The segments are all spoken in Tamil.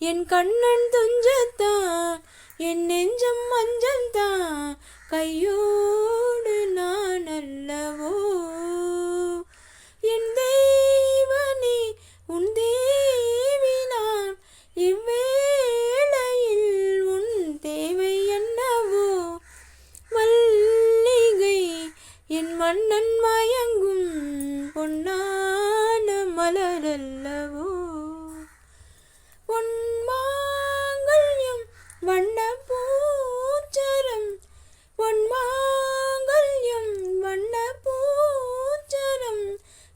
என் கண்ணன் துஞ்சத்தான் என் நெஞ்சம் மஞ்சள்தான் கையோடு நான் அல்லவோ? என் தெய்வனே உன் தேவி நான் இவ்வேளையில் உன் தேவை என்னவோ? மல்லிகை என் மன்னன்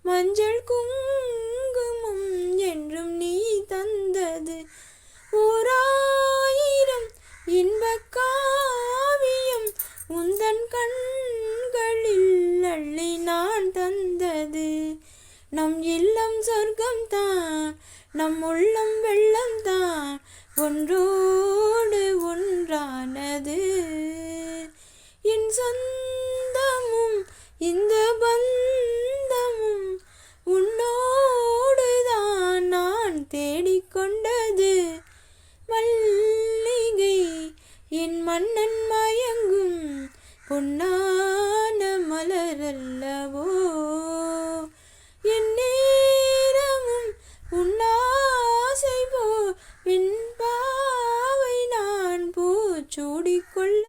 மஞ்சள் குங்குமம் என்றும் நீ தந்தது. ஓராயிரம் இன்பக்காவியம் உந்தன் கண்களில் அள்ளி நான் தந்தது. நம் இல்லம் சொர்க்கம் தான் நம் உள்ளம் வெள்ளம் தான் ஒன்றோடு ஒன்றானது. என் சொந்தமும் இந்த பந்த என் மன்னன் மயங்கும் பொன்னான மலரல்லவோ? என் நேரமும் உன்னாசை போ என் பாவை நான் பூச்சூடிக்கொள்ள